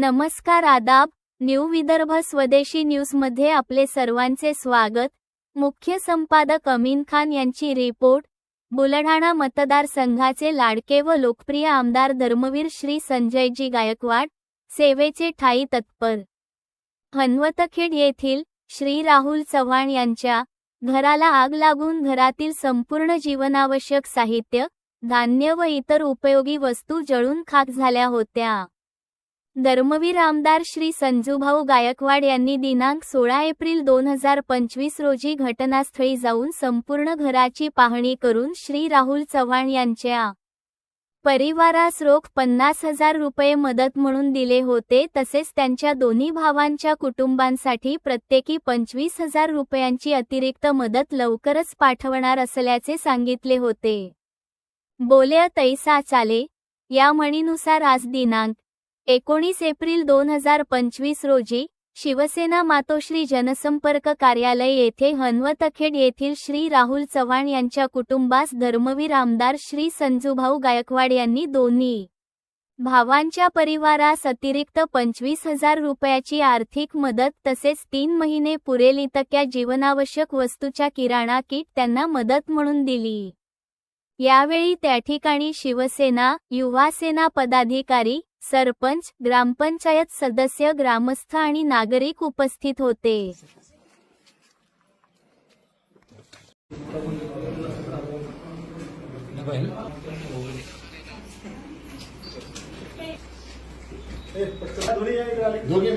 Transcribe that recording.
नमस्कार आदाब न्यू विदर्भ स्वदेशी न्यूजमध्ये आपले सर्वांचे स्वागत. मुख्य संपादक अमीन खान यांची रिपोर्ट. बुलढाणा मतदारसंघाचे लाडके व लोकप्रिय आमदार धर्मवीर श्री संजयजी गायकवाड सेवेचे ठाई तत्पर. हनवतखेड येथील श्री राहुल चव्हाण यांच्या घराला आग लागून घरातील संपूर्ण जीवनावश्यक साहित्य धान्य व इतर उपयोगी वस्तू जळून खाक झाल्या होत्या. धर्मवीर आमदार श्री संजूभाऊ गायकवाड यांनी दिनांक सोळा एप्रिल दोन हजार पंचवीस रोजी घटनास्थळी जाऊन संपूर्ण घराची पाहणी करून श्री राहुल चव्हाण यांच्या परिवारास रोख पन्नास हजार रुपये मदत म्हणून दिले होते तसेच त्यांच्या दोन्ही भावांच्या कुटुंबांसाठी प्रत्येकी पंचवीस हजार रुपयांची अतिरिक्त मदत लवकरच पाठवणार असल्याचे सांगितले होते. बोले तैसा चाले या म्हणीनुसार आज दिनांक एकोणीस एप्रिल दोन हजार पंचवीस रोजी शिवसेना मातोश्री जनसंपर्क कार्यालय येथे हनवतखेड येथील श्री राहुल चव्हाण यांच्या कुटुंबास धर्मवीर आमदार श्री संजूभाऊ गायकवाड यांनी दोन्ही भावांच्या परिवारास अतिरिक्त पंचवीस हजार रुपयाची आर्थिक मदत तसेच तीन महिने पुरेल इतक्या जीवनावश्यक वस्तूच्या किराणा किट त्यांना मदत म्हणून दिली. यावेळी त्या ठिकाणी शिवसेना युवासेना पदाधिकारी सरपंच ग्रामपंचायत सदस्य ग्रामस्थ आणि नागरिक उपस्थित होते. दोघे